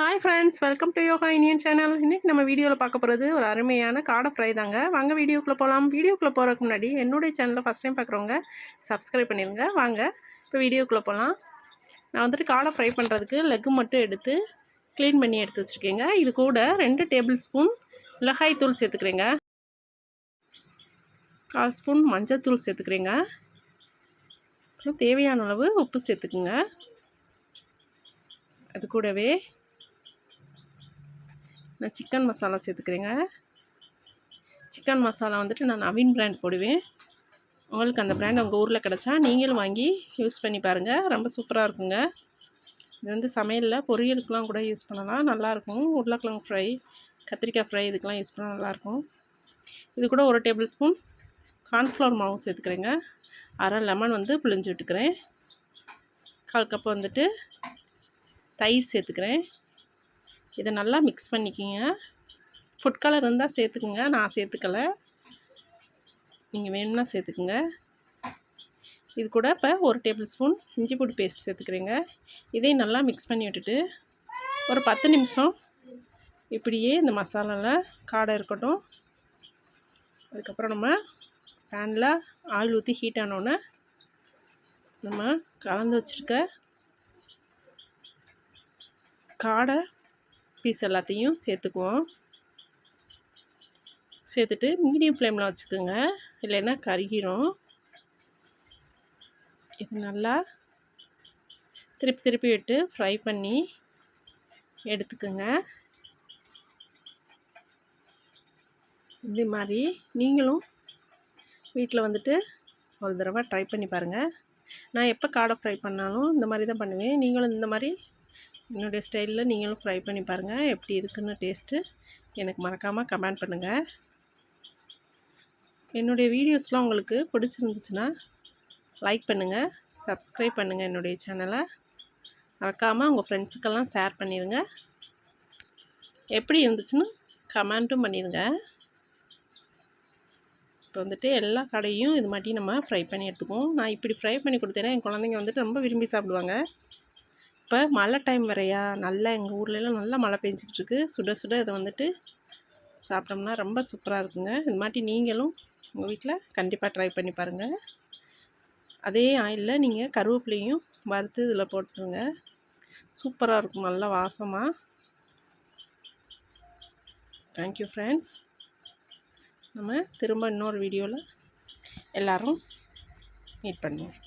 Hi friends welcome to yoga Indian channel இன்றைக்கி நம்ம வீடியோவில் பார்க்க போகிறது ஒரு அருமையான காடை ஃப்ரை தாங்க. வாங்க வீடியோக்குள்ளே போகலாம் வீடியோக்குள்ளே போகிறதுக்கு முன்னாடி என்னுடைய சேனலை ஃபஸ்ட் டைம் பார்க்குறவங்க சப்ஸ்கிரைப் பண்ணிடுங்க. வாங்க இப்போ வீடியோக்குள்ளே போகலாம் நான் வந்துட்டு காடை ஃப்ரை பண்ணுறதுக்கு லெக்கு மட்டும் எடுத்து க்ளீன் பண்ணி எடுத்து வச்சுருக்கேங்க. இது கூட ரெண்டு டேபிள் ஸ்பூன் மிளகாய் தூள் சேர்த்துக்கிறேங்க. கால் ஸ்பூன் மஞ்சள் தூள் சேர்த்துக்கிறேங்க. அப்புறம் தேவையான அளவு உப்பு சேர்த்துக்குங்க. அது கூடவே நான் சிக்கன் மசாலா சேர்த்துக்கிறேங்க. சிக்கன் மசாலா வந்துட்டு நான் நவீன் பிராண்ட் போடுவேன். உங்களுக்கு அந்த பிராண்ட் உங்கள் ஊரில் கிடச்சா நீங்களும் வாங்கி யூஸ் பண்ணி பாருங்கள் ரொம்ப சூப்பராக இருக்குங்க. இது வந்து சமையலில் பொரியலுக்கெலாம் கூட யூஸ் பண்ணலாம். நல்லாயிருக்கும் உருளைக்கிழங்கு ஃப்ரை கத்திரிக்காய் ஃப்ரை இதுக்கெலாம் யூஸ் பண்ணால் நல்லாயிருக்கும் இது கூட ஒரு டேபிள் ஸ்பூன் கார்ன்ஃப்ளவர் மாவு சேர்த்துக்கிறேங்க. அரை லெமன் வந்து பிழிஞ்சு விட்டுக்கிறேன். கால் கப் வந்துட்டு தயிர் சேர்த்துக்கிறேன். இதை நல்லா மிக்ஸ் பண்ணிக்கோங்க. ஃபுட் கலர் இருந்தால் சேர்த்துக்குங்க. நான் சேர்த்துக்கலை. நீங்கள் வேணும்னா சேர்த்துக்குங்க. இது கூட இப்போ ஒரு டேபிள் ஸ்பூன் இஞ்சி பூடி பேஸ்ட் சேர்த்துக்கிறேங்க. இதையும் நல்லா மிக்ஸ் பண்ணி விட்டுட்டு ஒரு பத்து நிமிஷம் இப்படியே இந்த மசாலாவில் காடை இருக்கட்டும். அதுக்கப்புறம் நம்ம பேனில் ஆயில் ஊற்றி ஹீட் ஆனோடனே நம்ம கலந்து வச்சுருக்க காடை பீஸ் எல்லாத்தையும் சேர்த்துக்குவோம். சேர்த்துட்டு மீடியம் ஃப்ளேமில் வச்சுக்கோங்க. இல்லைன்னா கருகிரும். இது நல்லா திருப்பி திருப்பி விட்டு ஃப்ரை பண்ணி எடுத்துக்கோங்க. இது மாதிரி நீங்களும் வீட்டில் வந்துட்டு ஒரு தடவை ட்ரை பண்ணி பாருங்கள் நான் எப்போ காடை ஃப்ரை பண்ணாலும் இந்த மாதிரி தான் பண்ணுவேன். நீங்களும் இந்த மாதிரி என்னுடைய ஸ்டைலில் நீங்களும் ஃப்ரை பண்ணி பாருங்கள் எப்படி இருக்குன்னு டேஸ்ட்டு. எனக்கு மறக்காமல் கமெண்ட் பண்ணுங்கள் என்னுடைய வீடியோஸ்லாம் உங்களுக்கு பிடிச்சிருந்துச்சுன்னா லைக் பண்ணுங்கள் சப்ஸ்கிரைப் பண்ணுங்கள் என்னுடைய சேனலை. மறக்காமல் உங்கள் ஃப்ரெண்ட்ஸுக்கெல்லாம் ஷேர் பண்ணிடுங்க எப்படி இருந்துச்சுன்னு கமெண்ட்டும் பண்ணிடுங்க இப்போ வந்துட்டு எல்லா கடையும் இது மாட்டி நம்ம ஃப்ரை பண்ணி எடுத்துக்குவோம். நான் இப்படி ஃப்ரை பண்ணி கொடுத்தேன்னா என் குழந்தைங்க வந்துட்டு ரொம்ப விரும்பி சாப்பிடுவாங்க. இப்போ மழை டைம் வரையா? நல்லா எங்கள் ஊர்லலாம் நல்லா மழை பெஞ்சிக்கிட்டு சுட சுட இதை வந்துட்டு சாப்பிட்டோம்னா ரொம்ப சூப்பராக இருக்குங்க. இது மாதிரி நீங்களும் உங்கள் வீட்டில் கண்டிப்பாக ட்ரை பண்ணி பாருங்கள் அதே ஆயிலில் நீங்கள் கருவேப்பிலையும் வறுத்து இதில் போட்டுருங்க சூப்பராக இருக்கும். நல்லா வாசமாக தேங்க்யூ ஃப்ரெண்ட்ஸ் நம்ம திரும்ப இன்னொரு வீடியோவில் எல்லோரும் மீட் பண்ணுவோம்.